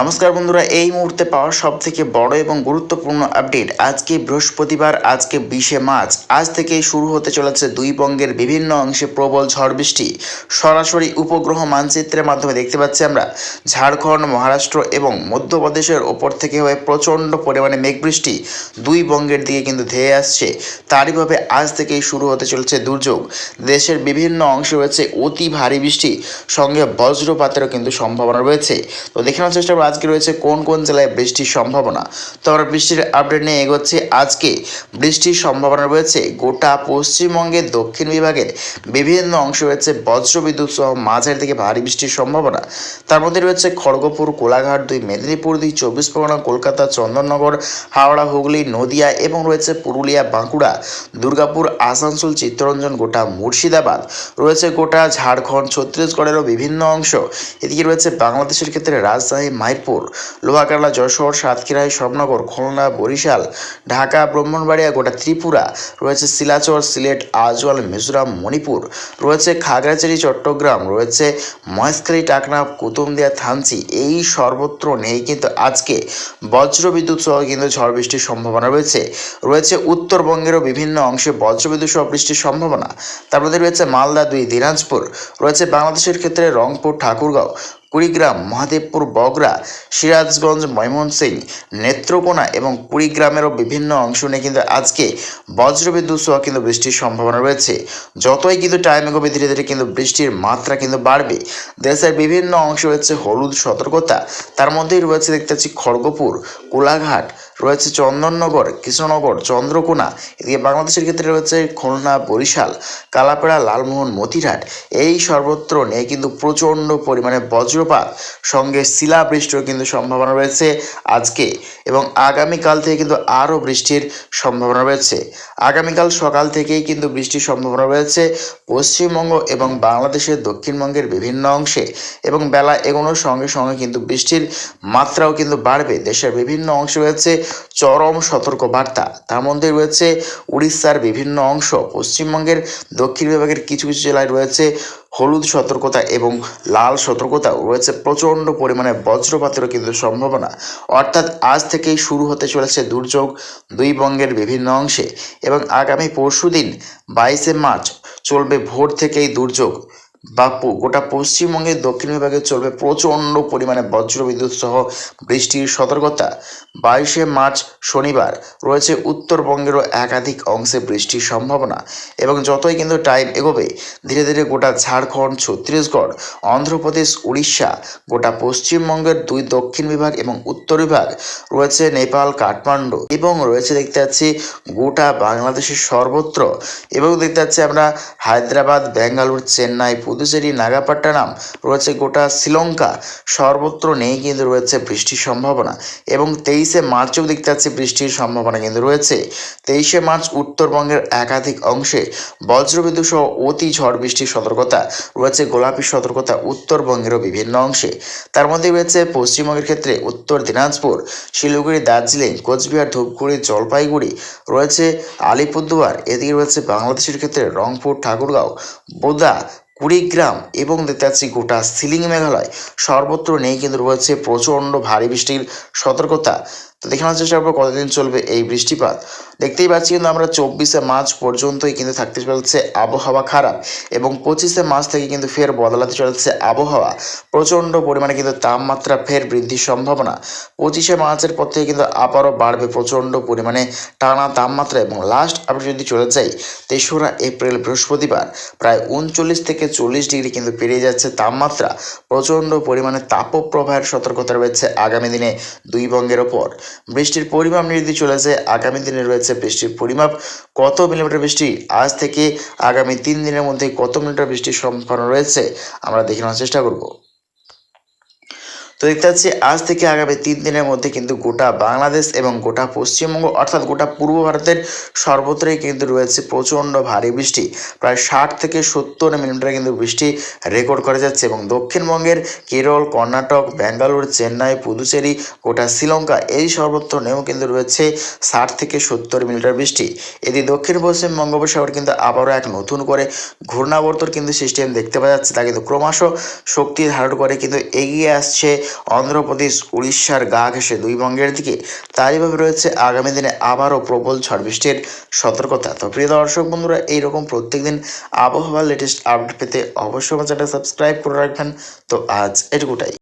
নমস্কার বন্ধুরা, এই মুহূর্তে পাওয়া সব থেকে বড় এবং গুরুত্বপূর্ণ আপডেট আজকে বৃহস্পতিবার, আজকে বিশে মার্চ। আজ থেকেই শুরু হতে চলেছে দুই বঙ্গের বিভিন্ন অংশে প্রবল ঝড় বৃষ্টি। সরাসরি উপগ্রহ মানচিত্রের মাধ্যমে দেখতে পাচ্ছি আমরা, ঝাড়খণ্ড, মহারাষ্ট্র এবং মধ্যপ্রদেশের ওপর থেকে হয়ে প্রচণ্ড পরিমাণে মেঘ বৃষ্টি দুই বঙ্গের দিকে কিন্তু ধেয়ে আসছে। তারইভাবে আজ থেকেই শুরু হতে চলেছে দুর্যোগ। দেশের বিভিন্ন অংশে রয়েছে অতি ভারী বৃষ্টি, সঙ্গে বজ্রপাতেরও কিন্তু সম্ভাবনা রয়েছে। তো দেখে নেওয়ার চেষ্টা আজকে রয়েছে কোন কোন জেলায় বৃষ্টির সম্ভাবনা? তো আমরা বৃষ্টির আপডেট নিয়ে এগোচ্ছি। আজকে বৃষ্টির সম্ভাবনা রয়েছে গোটা পশ্চিমবঙ্গের, দক্ষিণ বিভাগের, বিভিন্ন অংশ রয়েছে বজ্রবিদ্যুৎ সহ মাঝের দিকে ভারী বৃষ্টির সম্ভাবনা। তার মধ্যে রয়েছে খড়গপুর, কোলাঘাট দুই, মেদিনীপুর দুই, চব্বিশ পরগনা, কলকাতা, চন্দননগর, হাওড়া, হুগলি, নদিয়া এবং রয়েছে পুরুলিয়া, বাঁকুড়া, দুর্গাপুর, আসানসোল, চিত্তরঞ্জন, গোটা মুর্শিদাবাদ। রয়েছে গোটা ঝাড়খণ্ড, ছত্তিশগড়েরও বিভিন্ন অংশ। এদিকে রয়েছে বাংলাদেশের ক্ষেত্রে রাজশাহী মাইরপুর লোহাগাড়া যশোর, সাতক্ষীরাই শ্যামনগর খুলনা, বরিশাল, ঢাকা, ব্রাহ্মণবাড়িয়া, গোটা ত্রিপুরা, রয়েছে শিলাচর, সিলেট, আজওয়াল, মিজোরাম, মণিপুর, রয়েছে খাগড়াছড়ি, চট্টগ্রাম, রয়েছে মহেশখালী টাকনা কুতুমদিয়া থানচি, এই সর্বত্র নেই কিন্তু আজকে বজ্রবিদ্যুৎ সহ কিন্তু ঝড় বৃষ্টির সম্ভাবনা রয়েছে। রয়েছে উত্তরবঙ্গেরও বিভিন্ন অংশে বজ্রবিদ্যুৎ সহ বৃষ্টির সম্ভাবনা। তার মধ্যে রয়েছে মালদা দুই, দিনাজপুর, রয়েছে বাংলাদেশের ক্ষেত্রে রংপুর, ঠাকুরগাঁও কুড়িগ্রাম, মহাদেবপুর বগরা সিরাজগঞ্জ ময়মনসিং নেত্রকোনা এবং কুড়িগ্রামেরও বিভিন্ন অংশ নিয়ে কিন্তু আজকে বজ্রবিদ্যুৎ সহ কিন্তু বৃষ্টির সম্ভাবনা রয়েছে। যতই কিন্তু টাইম এগোবে, ধীরে ধীরে কিন্তু বৃষ্টির মাত্রা কিন্তু বাড়বে। দেশের বিভিন্ন অংশ রয়েছে হলুদ সতর্কতা, তার মধ্যেই রয়েছে দেখতে পাচ্ছি খড়গপুর, কোলাঘাট রয়েছে চন্দননগর, কৃষ্ণনগর, চন্দ্রকোনা, এদিকে বাংলাদেশের ক্ষেত্রে রয়েছে খুলনা, বরিশাল, কালাপাড়া, লালমোহন, মতিরহাট। এই সর্বত্র নিয়ে কিন্তু প্রচণ্ড পরিমাণে বজ্রপাত, সঙ্গে শিলাবৃষ্টির কিন্তু সম্ভাবনা রয়েছে আজকে এবং আগামীকাল থেকে কিন্তু আরও বৃষ্টির সম্ভাবনা রয়েছে। আগামীকাল সকাল থেকেই কিন্তু বৃষ্টির সম্ভাবনা রয়েছে পশ্চিমবঙ্গ এবং বাংলাদেশের দক্ষিণবঙ্গের বিভিন্ন অংশে এবং বেলা এগোনোর সঙ্গে সঙ্গে কিন্তু বৃষ্টির মাত্রাও কিন্তু বাড়বে। দেশের বিভিন্ন অংশে রয়েছে চরম সতর্ক বার্তা তার মধ্যে রয়েছে উড়িষ্যার বিভিন্ন অংশ, পশ্চিমবঙ্গের দক্ষিণ বিভাগের কিছু কিছু জেলায় রয়েছে হলুদ সতর্কতা এবং লাল সতর্কতাও। রয়েছে প্রচণ্ড পরিমাণে বজ্রপাতেরও কিন্তু সম্ভাবনা। অর্থাৎ আজ থেকেই শুরু হতে চলেছে দুর্যোগ দুই বঙ্গের বিভিন্ন অংশে এবং আগামী পরশু দিন বাইশে মার্চ চলবে ভোর থেকেই দুর্যোগ। বা গোটা পশ্চিমবঙ্গের দক্ষিণ বিভাগে চলবে প্রচণ্ড পরিমাণে বজ্রবিদ্যুৎ সহ বৃষ্টির সতর্কতা। বাইশে মার্চ শনিবার রয়েছে উত্তরবঙ্গেরও একাধিক অংশে বৃষ্টির সম্ভাবনা এবং যতই কিন্তু টাইম এগোবে, ধীরে ধীরে গোটা ঝাড়খণ্ড, ছত্তিশগড়, অন্ধ্রপ্রদেশ, উড়িষ্যা, গোটা পশ্চিমবঙ্গের দুই দক্ষিণ বিভাগ এবং উত্তর বিভাগ রয়েছে নেপাল, কাঠমান্ডু এবং রয়েছে দেখতে পাচ্ছি গোটা বাংলাদেশের সর্বত্র। এবং দেখতে পাচ্ছি আমরা হায়দ্রাবাদ, বেঙ্গালুর, চেন্নাই পুদুচেরি, নাগাপট্টনম, রয়েছে গোটা শ্রীলঙ্কা। সর্বত্র নেই কিন্তু রয়েছে বৃষ্টির সম্ভাবনা এবং তেইশে মার্চেও দেখতে পাচ্ছি বৃষ্টির সম্ভাবনা কিন্তু রয়েছে। তেইশে মার্চ উত্তরবঙ্গের একাধিক অংশে বজ্রবিদ্যুৎ সহ অতি ঝড় বৃষ্টির সতর্কতা, রয়েছে গোলাপি সতর্কতা উত্তরবঙ্গেরও বিভিন্ন অংশে। তার মধ্যে রয়েছে পশ্চিমবঙ্গের ক্ষেত্রে উত্তর দিনাজপুর, শিলিগুড়ি, দার্জিলিং, কোচবিহার, ধূপগুড়ি, জলপাইগুড়ি, রয়েছে আলিপুরদুয়ার, এদিকে রয়েছে বাংলাদেশের ক্ষেত্রে রংপুর, ঠাকুরগাঁও, বোদা কুড়িগ্রাম এবং দেখতে পাচ্ছি গোটা সিলিং মেঘালয় সর্বত্র নেই কিন্তু রয়েছে প্রচণ্ড ভারী বৃষ্টির সতর্কতা। তো দেখে নেওয়ার চেষ্টা করব কতদিন চলবে এই বৃষ্টিপাত। দেখতেই পাচ্ছি কিন্তু আমরা চব্বিশে মার্চ পর্যন্তই কিন্তু থাকতে চলছে আবহাওয়া খারাপ এবং পঁচিশে মার্চ থেকে কিন্তু ফের বদলাতে চলেছে আবহাওয়া। প্রচণ্ড পরিমাণে কিন্তু তাপমাত্রা ফের বৃদ্ধির সম্ভাবনা। পঁচিশে মার্চের পর থেকে কিন্তু আবারও বাড়বে প্রচণ্ড পরিমাণে টানা তাপমাত্রা এবং লাস্ট আপনি যদি চলে যাই, তেসরা এপ্রিল বৃহস্পতিবার, প্রায় উনচল্লিশ থেকে চল্লিশ ডিগ্রি কিন্তু পেরিয়ে যাচ্ছে তাপমাত্রা। প্রচণ্ড পরিমাণে তাপপ্রবাহের সতর্কতা রয়েছে আগামী দিনে দুই বঙ্গের ওপর। বৃষ্টির পরিমাপ নিয়ে চলে আসে। আগামী দিনে রয়েছে বৃষ্টির পরিমাপ। কত মিলিমিটার বৃষ্টি? আজ থেকে আগামী তিন দিনের মধ্যে কত মিলিমিটার বৃষ্টির সম্ভাবনা রয়েছে? আমরা দেখে নেওয়ার চেষ্টা করব। তো দেখতে পাচ্ছি, আজ থেকে আগামী তিন দিনের মধ্যে কিন্তু গোটা বাংলাদেশ এবং গোটা পশ্চিমবঙ্গ, অর্থাৎ গোটা পূর্ব ভারতের সর্বত্রই কিন্তু রয়েছে প্রচণ্ড ভারী বৃষ্টি। প্রায় ষাট থেকে সত্তর মিলিমিটার কিন্তু বৃষ্টি রেকর্ড করা যাচ্ছে এবং দক্ষিণবঙ্গের কেরল, কর্ণাটক, ব্যাঙ্গালোর, চেন্নাই, পুদুচেরি, গোটা শ্রীলঙ্কা, এই সর্বত্র নেও কিন্তু রয়েছে ষাট থেকে সত্তর মিলিমিটার বৃষ্টি। এটি দক্ষিণ পশ্চিম বঙ্গোপসাগর কিন্তু আবারও এক নতুন করে ঘূর্ণাবর্তর কিন্তু সিস্টেম দেখতে পাওয়া যাচ্ছে, তা কিন্তু ক্রমশ শক্তি ধারণ করে কিন্তু এগিয়ে আসছে অন্ধ্রপ্রদেশ, উড়িষ্যার গা ঘেঁষে দুই বঙ্গের দিকে তারইভাবে রয়েছে আগামী দিনে আবারও প্রবল ঝড় বৃষ্টির সতর্কতা। তো প্রিয় দর্শক বন্ধুরা, এইরকম প্রত্যেকদিন আবহাওয়ার লেটেস্ট আপডেট পেতে অবশ্যই আমার চ্যানেল সাবস্ক্রাইব করে রাখবেন। তো আজ এটুকুটাই।